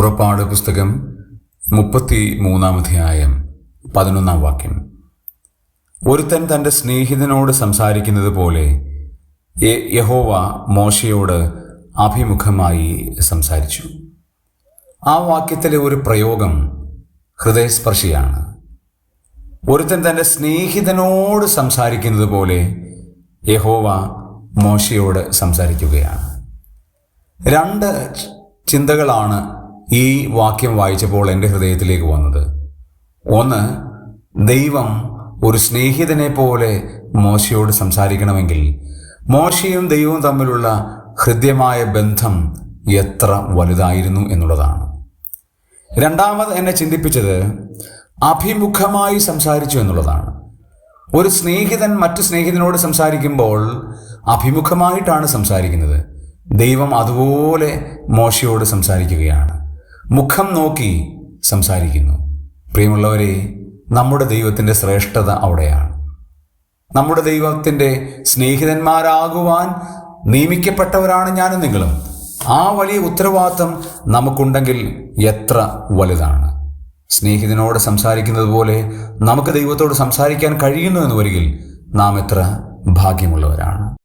പുറപ്പാട് പുസ്തകം മുപ്പത്തി മൂന്നാം അധ്യായം പതിനൊന്നാം വാക്യം. ഒരുത്തൻ തന്റെ സ്നേഹിതനോട് സംസാരിക്കുന്നത് പോലെ യഹോവ മോശയോട് അഭിമുഖമായി സംസാരിച്ചു. ആ വാക്യത്തിലെ ഒരു പ്രയോഗം ഹൃദയസ്പർശിയാണ്. ഒരുത്തൻ തന്റെ സ്നേഹിതനോട് സംസാരിക്കുന്നത് പോലെ യഹോവ മോശയോട് സംസാരിക്കുകയാണ്. രണ്ട് ചിന്തകളാണ് ഈ വാക്യം വായിച്ചപ്പോൾ എന്റെ ഹൃദയത്തിലേക്ക് വന്നത്. ഒന്ന് ദൈവം ഒരു സ്നേഹിതനെ പോലെ മോശയോട് സംസാരിക്കണമെങ്കിൽ മോശയും ദൈവവും തമ്മിലുള്ള ഹൃദ്യമായ ബന്ധം എത്ര വലുതായിരുന്നു എന്നുള്ളതാണ്. രണ്ടാമത് എന്നെ ചിന്തിപ്പിച്ചത് അഭിമുഖമായി സംസാരിച്ചു എന്നുള്ളതാണ്. ഒരു സ്നേഹിതൻ മറ്റു സ്നേഹിതനോട് സംസാരിക്കുമ്പോൾ അഭിമുഖമായിട്ടാണ് സംസാരിക്കുന്നത്. ദൈവം അതുപോലെ മോശയോട് സംസാരിക്കുകയാണ്. മുഖം നോക്കി സംസാരിക്കുന്നു. പ്രിയമുള്ളവരെ നമ്മുടെ ദൈവത്തിന്റെ ശ്രേഷ്ഠത അവിടെയാണ്. നമ്മുടെ ദൈവത്തിന്റെ സ്നേഹിതന്മാരാകുവാൻ നിയമിക്കപ്പെട്ടവരാണ് ഞാനും നിങ്ങളും. ആ വലിയ ഉത്തരവാദിത്വം നമുക്കുണ്ടെങ്കിൽ എത്ര വലുതാണ്. സ്നേഹിതനോട് സംസാരിക്കുന്നത് പോലെ നമുക്ക് ദൈവത്തോട് സംസാരിക്കാൻ കഴിയുന്നു എന്ന് വരികിൽ നാം എത്ര ഭാഗ്യമുള്ളവരാണ്.